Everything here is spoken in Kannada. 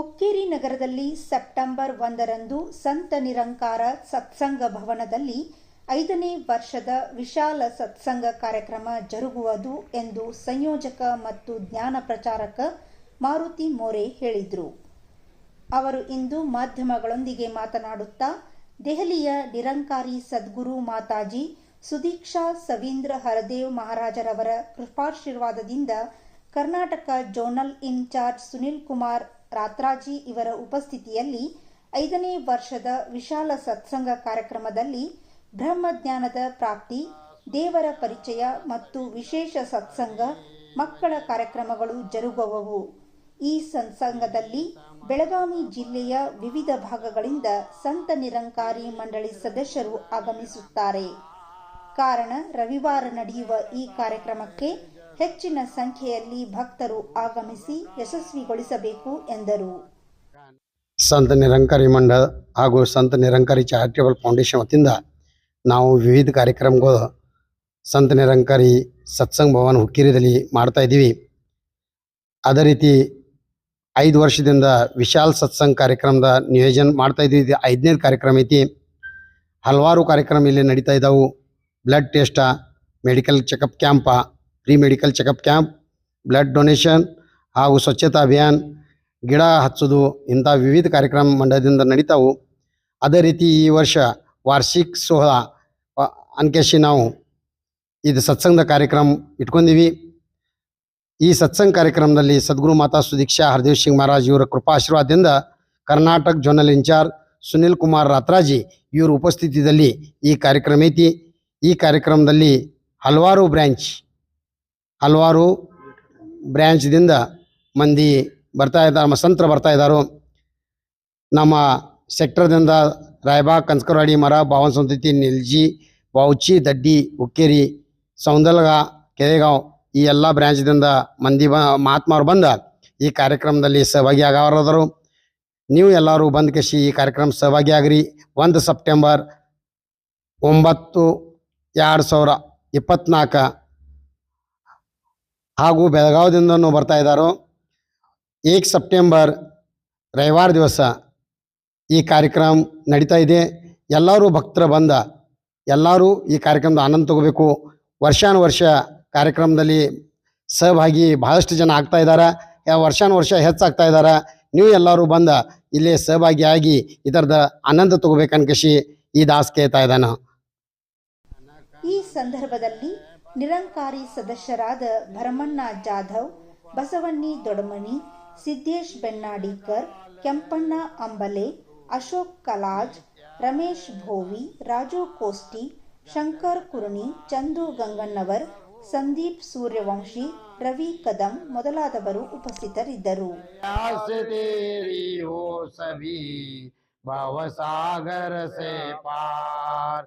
ಹುಕ್ಕೇರಿ ನಗರದಲ್ಲಿ ಸೆಪ್ಟೆಂಬರ್ ಒಂದರಂದು ಸಂತ ನಿರಂಕಾರ ಸತ್ಸಂಗ ಭವನದಲ್ಲಿ ಐದನೇ ವರ್ಷದ ವಿಶಾಲ ಸತ್ಸಂಗ ಕಾರ್ಯಕ್ರಮ ಜರುಗುವುದು ಎಂದು ಸಂಯೋಜಕ ಮತ್ತು ಜ್ಞಾನ ಪ್ರಚಾರಕ ಮಾರುತಿ ಮೋರೆ ಹೇಳಿದರು. ಅವರು ಇಂದು ಮಾಧ್ಯಮಗಳೊಂದಿಗೆ ಮಾತನಾಡುತ್ತಾ, ದೆಹಲಿಯ ನಿರಂಕಾರಿ ಸದ್ಗುರು ಮಾತಾಜಿ ಸುದೀಕ್ಷಾ ಸವೀಂದ್ರ ಹರದೇವ್ ಮಹಾರಾಜರವರ ಕೃಪಾಶೀರ್ವಾದದಿಂದ ಕರ್ನಾಟಕ ಜೋನಲ್ ಇನ್ಚಾರ್ಜ್ ಸುನಿಲ್ ಕುಮಾರ್ ರಾತ್ರಾಜಿ ಇವರ ಉಪಸ್ಥಿತಿಯಲ್ಲಿ ಐದನೇ ವರ್ಷದ ವಿಶಾಲ ಸತ್ಸಂಗ ಕಾರ್ಯಕ್ರಮದಲ್ಲಿ ಬ್ರಹ್ಮಜ್ಞಾನದ ಪ್ರಾಪ್ತಿ, ದೇವರ ಪರಿಚಯ ಮತ್ತು ವಿಶೇಷ ಸತ್ಸಂಗ ಮಕ್ಕಳ ಕಾರ್ಯಕ್ರಮಗಳು ಜರುಗುವವು. ಈ ಸತ್ಸಂಗದಲ್ಲಿ ಬೆಳಗಾವಿ ಜಿಲ್ಲೆಯ ವಿವಿಧ ಭಾಗಗಳಿಂದ ಸಂತ ನಿರಂಕಾರಿ ಮಂಡಳಿ ಸದಸ್ಯರು ಆಗಮಿಸುತ್ತಾರೆ. ಕಾರಣ ರವಿವಾರ ನಡೆಯುವ ಈ ಕಾರ್ಯಕ್ರಮಕ್ಕೆ ಹೆಚ್ಚಿನ ಸಂಖ್ಯೆಯಲ್ಲಿ ಭಕ್ತರು ಆಗಮಿಸಿ ಯಶಸ್ವಿಗೊಳಿಸಬೇಕು ಎಂದರು. ಸಂತ ನಿರಂಕಾರಿ ಮಂಡಳ ಹಾಗೂ ಸಂತ ನಿರಂಕಾರಿ ಚಾರಿಟೇಬಲ್ ಫೌಂಡೇಶನ್ ವತಿಯಿಂದ ನಾವು ವಿವಿಧ ಕಾರ್ಯಕ್ರಮಗಳು ಸಂತ ನಿರಂಕಾರಿ ಸತ್ಸಂಗ ಭವನ ಹುಕ್ಕೇರಿದಲ್ಲಿ ಮಾಡ್ತಾ ಇದ್ದೀವಿ. ಅದೇ ರೀತಿ ಐದು ವರ್ಷದಿಂದ ವಿಶಾಲ್ ಸತ್ಸಂಗ ಕಾರ್ಯಕ್ರಮದ ನಿಯೋಜನೆ ಮಾಡ್ತಾ ಇದ್ದೀವಿ. ಇದು ಐದನೇ ಕಾರ್ಯಕ್ರಮ ಐತಿ. ಹಲವಾರು ಕಾರ್ಯಕ್ರಮ ಇಲ್ಲಿ ನಡೀತಾ ಇದ್ದಾವೆ blood test, medical checkup camp free medical checkup camp, blood donation ಹಾಗೂ ಸ್ವಚ್ಛತಾ ಅಭಿಯಾನ್ ಗಿಡ ಹಚ್ಚೋದು ಇಂಥ ವಿವಿಧ ಕಾರ್ಯಕ್ರಮ ಮಂಡ್ಯದಿಂದ ನಡೀತಾವು. ಅದೇ ರೀತಿ ಈ ವರ್ಷ ವಾರ್ಷಿಕ ಸೋಹ ಅನ್ಕೇಶಿ ನಾವು ಇದು ಸತ್ಸಂಗದ ಕಾರ್ಯಕ್ರಮ ಇಟ್ಕೊಂಡಿವಿ. ಈ ಸತ್ಸಂಗ ಕಾರ್ಯಕ್ರಮದಲ್ಲಿ ಸದ್ಗುರು ಮಾತಾ ಸುದೀಕ್ಷಾ ಹರದೇವ್ ಸಿಂಗ್ ಮಹಾರಾಜ್ ಇವರ ಕೃಪಾ ಆಶೀರ್ವಾದದಿಂದ Karnataka zonal in charge Sunil Kumar Ratraji ಇವರ ಉಪಸ್ಥಿತಿಯಲ್ಲಿ ಈ ಕಾರ್ಯಕ್ರಮ ಐತಿ. ಈ ಕಾರ್ಯಕ್ರಮದಲ್ಲಿ ಹಲವಾರು ಬ್ರ್ಯಾಂಚ್ ಹಲವಾರು ಬ್ರ್ಯಾಂಚ್ದಿಂದ ಮಂದಿ ಬರ್ತಾ ಇದ್ದಾರೆ ನಮ್ಮ ಸಂತರು ಬರ್ತಾ ಇದ್ದಾರೆ ನಮ್ಮ ಸೆಕ್ಟರ್ದಿಂದ ರಾಯಬಾಗ್ ಕನ್ಸ್ಕರವಾಡಿ ಮರ ಬಾವನ್ ಸಂತತಿ ನಿಲ್ಜಿ ಬಾವುಚಿ ದಡ್ಡಿ ಉಕ್ಕೇರಿ ಸೌಂದಲ್ಗ, ಕೆರೆಗಾಂವ್ ಈ ಎಲ್ಲ ಬ್ರ್ಯಾಂಚ್ದಿಂದ ಮಂದಿ ಬ, ಮಹಾತ್ಮರು ಬಂದ ಈ ಕಾರ್ಯಕ್ರಮದಲ್ಲಿ ಸಹಭಾಗಿ ಆಗವರದರು ನೀವು ಎಲ್ಲರೂ ಬಂದು ಕಸಿ ಈ ಕಾರ್ಯಕ್ರಮ ಸಹಭಾಗಿ ಆಗ್ರಿ ಒಂದು ಸೆಪ್ಟೆಂಬರ್ ಒಂಬತ್ತು ಎರಡು ಸಾವಿರ ಇಪ್ಪತ್ನಾಲ್ಕ ಹಾಗೂ ಬೆಳಗಾವದಿಂದನೂ ಬರ್ತಾ ಇದ್ದಾರೋ ಏಕ್ ಸೆಪ್ಟೆಂಬರ್ ರವಿವಾರ ದಿವಸ ಈ ಕಾರ್ಯಕ್ರಮ ನಡೀತಾ ಇದೆ. ಎಲ್ಲರೂ ಭಕ್ತರು ಬಂದ, ಎಲ್ಲರೂ ಈ ಕಾರ್ಯಕ್ರಮದ ಆನಂದ ತಗೋಬೇಕು. ವರ್ಷಾನುವರ್ಷ ಕಾರ್ಯಕ್ರಮದಲ್ಲಿ ಸಹಭಾಗಿ ಬಹಳಷ್ಟು ಜನ ಆಗ್ತಾ ಇದ್ದಾರೆ ವರ್ಷಾನುವರ್ಷ ಹೆಚ್ಚಾಗ್ತಾ ಇದ್ದಾರೆ ನೀವು ಎಲ್ಲರೂ ಬಂದ, ಇಲ್ಲಿ ಸಹಭಾಗಿಯಾಗಿ ಇದರದ ಆನಂದ ತಗೋಬೇಕನ್ಕಶಿ ಈ ದಾಸ್ ಕೇಳ್ತಾ ಇದ್ದಾನೆ. ಈ ಸಂದರ್ಭದಲ್ಲಿ ನಿರಂಕಾರಿ ಸದಸ್ಯರಾದ ಭರಮಣ್ಣ ಜಾಧವ್, ಬಸವಣ್ಣಿ ದೊಡಮನಿ ಸಿದ್ದೇಶ್ ಬೆನ್ನಾಡಿಕರ್, ಕೆಂಪಣ್ಣ ಅಂಬಲೆ, ಅಶೋಕ್ ಕಲಾಜ್, ರಮೇಶ್ ಭೋವಿ, ರಾಜು ಕೋಸ್ಟಿ ಶಂಕರ್ ಕುರುಣಿ, ಚಂದು ಗಂಗಣ್ಣವರ್, ಸಂದೀಪ್ ಸೂರ್ಯವಂಶಿ, ರವಿ ಕದಂ ಮೊದಲಾದವರು ಉಪಸ್ಥಿತರಿದ್ದರು. ಸೇ ಪಾರ್